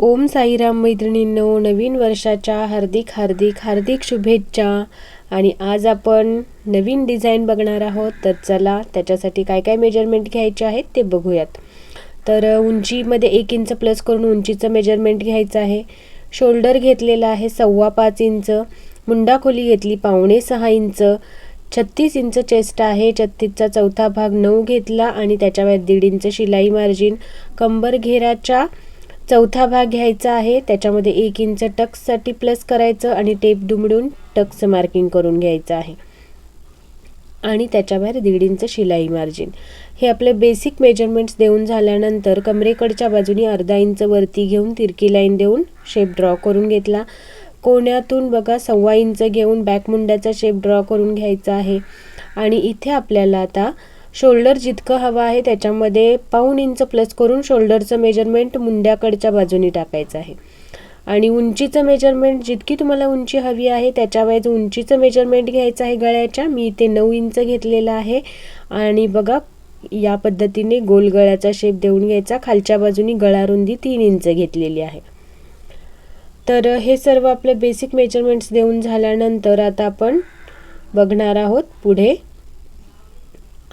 ओम साईराम मैत्रिणींनो नवीन वर्षाच्या हार्दिक हार्दिक हार्दिक शुभेच्छा. आणि आज आपण नवीन डिझाईन बघणार आहोत. तर चला त्याच्यासाठी काय काय मेजरमेंट घ्यायचे आहेत ते बघूयात. तर उंचीमध्ये एक इंच प्लस करून उंचीचं मेजरमेंट घ्यायचं आहे. शोल्डर घेतलेलं आहे सव्वा पाच इंच. मुंडा खोली घेतली पावणे सहा इंच. छत्तीस इंच चेस्ट आहे. छत्तीसचा चौथा भाग नऊ घेतला आणि त्याच्यामध्ये दीड इंच शिलाई मार्जिन कंबर घेराच्या चौथा भाग घ्यायचा आहे. त्याच्यामध्ये एक इंच टक्ससाठी प्लस करायचं आणि टेप दुमडून टक्स मार्किंग करून घ्यायचं आहे. आणि त्याच्याबाहेर दीड इंच शिलाई मार्जिन हे आपले बेसिक मेजरमेंट्स देऊन झाल्यानंतर कमरेकडच्या बाजूने अर्धा इंच वरती घेऊन तिरकी लाईन देऊन शेप ड्रॉ करून घेतला. कोण्यातून बघा सव्वा इंच घेऊन बॅक मुंड्याचा शेप ड्रॉ करून घ्यायचा आहे. आणि इथे आपल्याला आता शोल्डर जितकं हवं आहे त्याच्यामध्ये पाऊण इंच प्लस करून शोल्डरचं मेजरमेंट मुंड्याकडच्या बाजूनी टाकायचं आहे. आणि उंचीचं मेजरमेंट जितकी तुम्हाला उंची हवी आहे त्याच्या वेळेस उंचीचं मेजरमेंट घ्यायचं आहे गळ्याच्या. मी इथे नऊ इंच घेतलेलं आहे. आणि बघा या पद्धतीने गोल गळ्याचा शेप देऊन घ्यायचा. खालच्या बाजूनी गळारुंदी तीन इंच घेतलेली आहे. तर हे सर्व आपले बेसिक मेजरमेंट्स देऊन झाल्यानंतर आता आपण बघणार आहोत पुढे.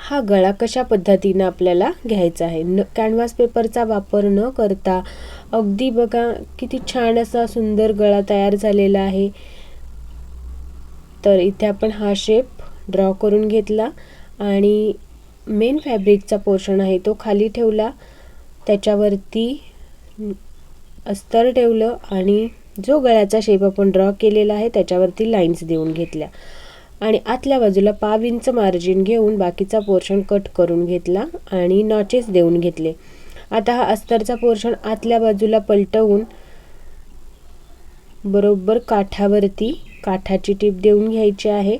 हा गळा कशा पद्धतीनं आपल्याला घ्यायचा आहे? न कॅनव्हास पेपरचा वापर न करता अगदी बघा किती छान असा सुंदर गळा तयार झालेला आहे. तर इथे आपण हा शेप ड्रॉ करून घेतला आणि मेन फॅब्रिकचा पोर्शन आहे तो खाली ठेवला. त्याच्यावरती अस्तर ठेवलं आणि जो गळ्याचा शेप आपण ड्रॉ केलेला आहे त्याच्यावरती लाईन्स देऊन घेतल्या. आणि आतल्या बाजूला पाव इंच मार्जिन घेऊन बाकीचा पोर्शन कट करून घेतला आणि नॉचेस देऊन घेतले. आता हा अस्तरचा पोर्शन आतल्या बाजूला पलटवून बरोबर काठावरती काठाची टीप देऊन घ्यायची आहे.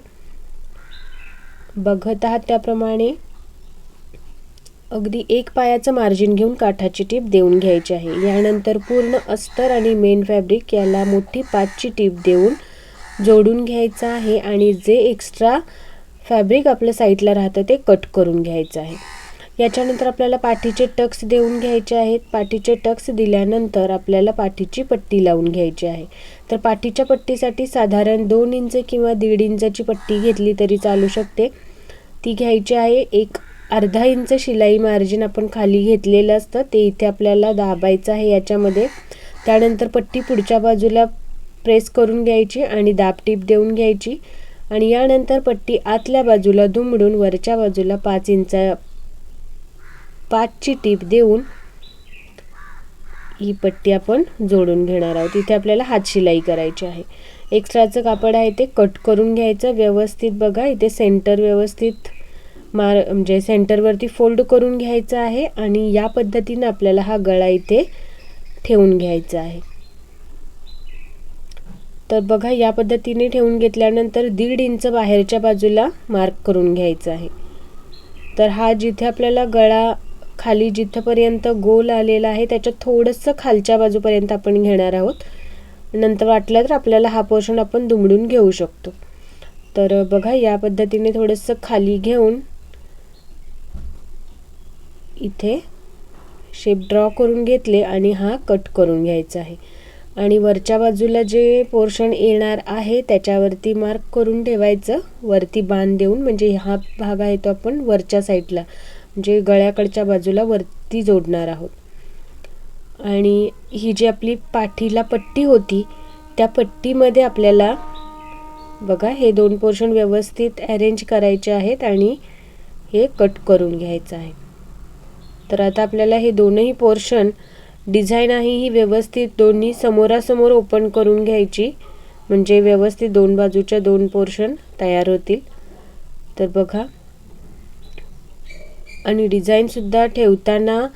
बघत आहात त्याप्रमाणे अगदी एक पायाचं मार्जिन घेऊन काठाची टीप देऊन घ्यायची आहे. यानंतर पूर्ण अस्तर आणि मेन फॅब्रिक याला मोठी पाचची टीप देऊन जोडून घ्यायचं आहे आणि जे एक्स्ट्रा फॅब्रिक आपल्या साईडला राहतं ते कट करून घ्यायचं आहे. याच्यानंतर आपल्याला पाठीचे टक्स देऊन घ्यायचे आहेत. पाठीचे टक्स दिल्यानंतर आपल्याला पाठीची पट्टी लावून घ्यायची आहे. तर पाठीच्या पट्टीसाठी साधारण दोन इंच किंवा दीड इंचाची पट्टी घेतली तरी चालू शकते. ती घ्यायची आहे. एक अर्धा इंच शिलाई मार्जिन आपण खाली घेतलेलं असतं. ते इथे आपल्याला दाबायचं आहे याच्यामध्ये. त्यानंतर पट्टी पुढच्या बाजूला प्रेस करून घ्यायची आणि दाब टीप देऊन घ्यायची. आणि यानंतर पट्टी आतल्या बाजूला दुमडून वरच्या बाजूला पाच इंच पाचची टीप देऊन ही पट्टी आपण जोडून घेणार आहोत. इथे आपल्याला हात शिलाई करायची आहे. एक्स्ट्राचं कापड आहे ते कट करून घ्यायचं. व्यवस्थित बघा इथे सेंटर व्यवस्थित मार म्हणजे सेंटरवरती फोल्ड करून घ्यायचं आहे आणि या पद्धतीनं आपल्याला हा गळा इथे ठेवून घ्यायचा आहे. तर बघा या पद्धतीने ठेवून घेतल्यानंतर दीड इंच बाहेरच्या बाजूला मार्क करून घ्यायचा आहे. तर हा जिथे आपल्याला गळा खाली जिथंपर्यंत गोल आलेला आहे त्याच्या थोडंसं खालच्या बाजूपर्यंत आपण घेणार आहोत. नंतर वाटलं तर आपल्याला हा पोर्शन आपण दुमडून घेऊ शकतो. तर बघा या पद्धतीने थोडंसं खाली घेऊन इथे शेप ड्रॉ करून घेतले आणि हा कट करून घ्यायचा आहे. आणि वरच्या बाजूला जे पोर्शन येणार आहे त्याच्यावरती मार्क करून ठेवायचं. वरती बांध देऊन म्हणजे हा भाग आहे तो आपण वरच्या साईडला म्हणजे गळ्याकडच्या बाजूला वरती जोडणार आहोत. आणि ही जी आपली पाठीला पट्टी होती त्या पट्टीमध्ये आपल्याला बघा हे दोन पोर्शन व्यवस्थित अरेंज करायचे आहेत आणि हे कट करून घ्यायचं आहे. तर आता आपल्याला हे दोनही पोर्शन डिझाईन आहे ही व्यवस्थित दोन्ही समोरासमोर ओपन करून घ्यायची. म्हणजे व्यवस्थित दोन बाजूच्या दोन पोर्शन तयार होतील. तर बघा. आणि डिझाईनसुद्धा ठेवताना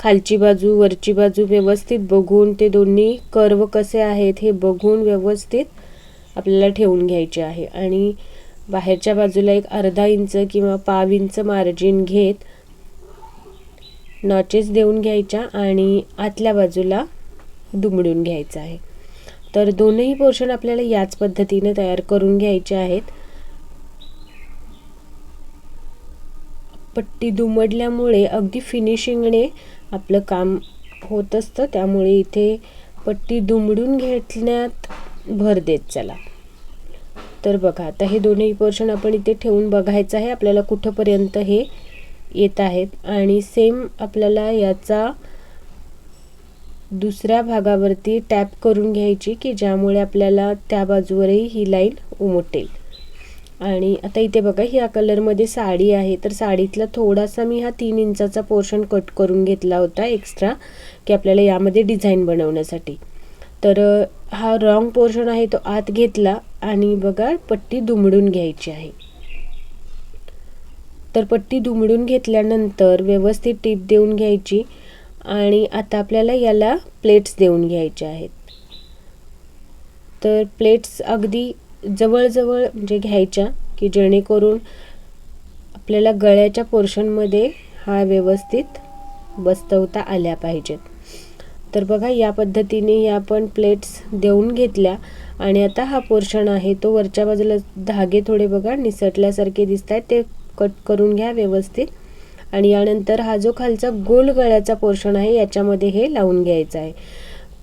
खालची बाजू वरची बाजू व्यवस्थित बघून ते दोन्ही कर्व कसे आहेत हे बघून व्यवस्थित आपल्याला ठेवून घ्यायचे आहे. आणि बाहेरच्या बाजूला एक अर्धा इंच किंवा पाव इंच मार्जिन घेत नॉचेस देऊन घ्यायच्या आणि आतल्या बाजूला दुमडून घ्यायचं आहे. तर दोनही पोर्शन आपल्याला याच पद्धतीने तयार करून घ्यायचे आहेत. पट्टी दुमडल्यामुळे अगदी फिनिशिंगने आपलं काम होत असतं. त्यामुळे इथे पट्टी दुमडून घेतण्यात भर देत चला. तर बघा आता हे दोन्ही पोर्शन आपण इथे ठेवून बघायचं आहे. आपल्याला कुठंपर्यंत हे येत आहेत. आणि सेम आपल्याला याचा दुसऱ्या भागावरती टॅप करून घ्यायची की ज्यामुळे आपल्याला त्या बाजूवरही ही लाईन उमटेल. आणि आता इथे बघा ह्या कलरमध्ये साडी आहे. तर साडीतला थोडासा मी हा तीन इंचाचा पोर्शन कट करून घेतला होता एक्स्ट्रा की आपल्याला यामध्ये डिझाईन बनवण्यासाठी. तर हा रॉंग पोर्शन आहे तो आत घेतला आणि बघा पट्टी दुमडून घ्यायची आहे. तर पट्टी दुमडून घेतल्यानंतर व्यवस्थित टीप देऊन घ्यायची आणि आता आपल्याला याला प्लेट्स देऊन घ्यायचे आहेत. तर प्लेट्स अगदी जवळजवळ म्हणजे घ्यायच्या की जेणेकरून आपल्याला गळ्याच्या पोर्शनमध्ये हा व्यवस्थित बसवता आल्या पाहिजेत. तर बघा या पद्धतीने या आपण प्लेट्स देऊन घेतल्या आणि आता हा पोर्शन आहे तो वरच्या बाजूला धागे थोडे बघा निसटल्यासारखे दिसत आहेत ते कट करून घ्या व्यवस्थित. आणि यानंतर हा जो खालचा गोल गळ्याचा पोर्शन आहे याच्यामध्ये हे लावून घ्यायचं आहे.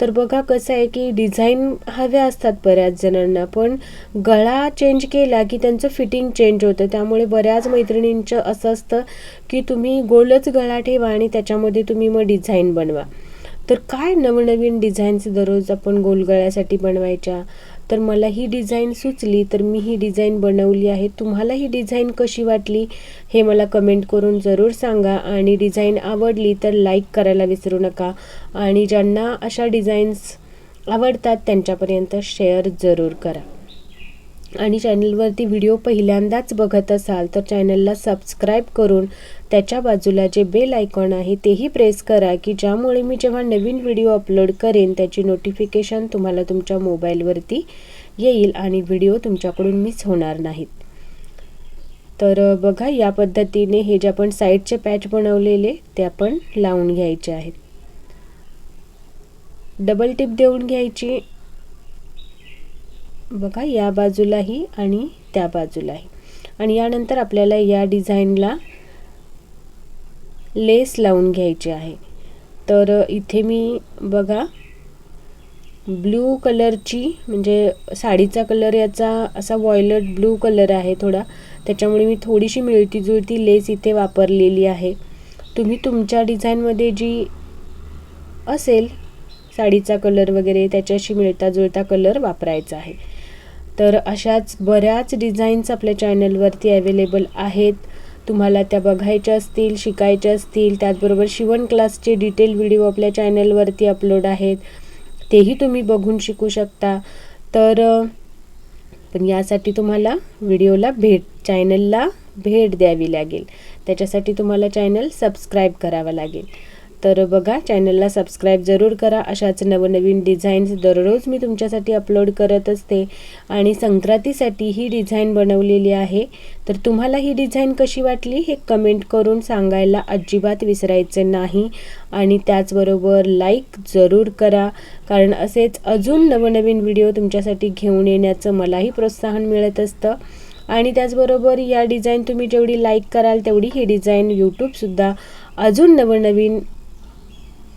तर बघा कसं आहे की डिझाईन हव्या असतात बऱ्याच जणांना पण गळा चेंज केला की त्यांचं फिटिंग चेंज होतं. त्यामुळे बऱ्याच मैत्रिणींचं असं असतं की तुम्ही गोलच गळा ठेवा आणि त्याच्यामध्ये तुम्ही मग डिझाईन बनवा. तर काय नवनवीन डिझाईन्स दररोज आपण गोलगळ्यासाठी बनवायच्या? तर मला ही डिझाईन सुचली तर मी ही डिझाईन बनवली आहे. तुम्हाला ही डिझाईन कशी वाटली हे मला कमेंट करून जरूर सांगा. आणि डिझाईन आवडली तर लाईक करायला विसरू नका. आणि ज्यांना अशा डिझाईन्स आवडतात त्यांच्यापर्यंत शेअर जरूर करा. आणि चॅनलवरती व्हिडिओ पहिल्यांदाच बघत असाल तर चॅनलला सबस्क्राईब करून त्याच्या बाजूला जे बेल आयकॉन आहे तेही प्रेस करा की ज्यामुळे मी जेव्हा नवीन व्हिडिओ अपलोड करेन त्याची नोटिफिकेशन तुम्हाला तुमच्या मोबाईलवरती येईल आणि व्हिडिओ तुमच्याकडून मिस होणार नाहीत. तर बघा या पद्धतीने हे जे आपण साईडचे पॅच बनवलेले ते आपण लावून घ्यायचे आहेत. डबल टिप देऊन घ्यायची बघा या बाजूलाही आणि त्या बाजूलाही. आणि यानंतर आपल्याला या डिझाईनला लेस लावून घ्यायची आहे. तर इथे मी बघा ब्लू कलरची म्हणजे साडीचा कलर याचा असा वॉयलट ब्लू कलर आहे थोडा. त्याच्यामुळे मी थोडीशी मिळती जुळती लेस इथे वापरलेली आहे. तुम्ही तुमच्या डिझाईनमध्ये जी असेल साडीचा कलर वगैरे त्याच्याशी मिळता जुळता कलर वापरायचा आहे. तर अशाच बऱ्याच डिझाईन्स आपल्या चॅनलवरती अवेलेबल आहेत. तुम्हाला त्या बघायच्या असतील शिकायच्या असतील त्याचबरोबर शिवण क्लासचे डिटेल व्हिडिओ आपल्या चॅनलवरती अपलोड आहेत. तेही तुम्ही बघून शिकू शकता. तर पण यासाठी तुम्हाला व्हिडिओला भेट चॅनलला भेट द्यावी लागेल. त्याच्यासाठी तुम्हाला चॅनल सबस्क्राईब करावं लागेल. तर बघा चॅनलला सबस्क्राईब जरूर करा. अशाच नवनवीन डिझाईन्स दररोज मी तुमच्यासाठी अपलोड करत असते. आणि संक्रांतीसाठी ही डिझाईन बनवलेली आहे. तर तुम्हाला ही डिझाईन कशी वाटली हे कमेंट करून सांगायला अजिबात विसरायचे नाही. आणि त्याचबरोबर लाईक जरूर करा. कारण असेच अजून नवनवीन व्हिडिओ तुमच्यासाठी घेऊन येण्याचं मलाही प्रोत्साहन मिळत असतं. आणि त्याचबरोबर या डिझाईन तुम्ही जेवढी लाईक कराल तेवढी ही डिझाईन यूट्यूबसुद्धा अजून नवनवीन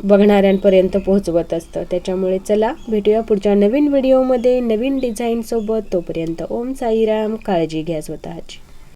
बघणाऱ्यांपर्यंत पोहोचवत असतं. त्याच्यामुळे चला भेटूया पुढच्या नवीन व्हिडिओमध्ये. नवीन डिझाईनसोबत तोपर्यंत ओम साईराम. काळजी घ्या स्वतःची.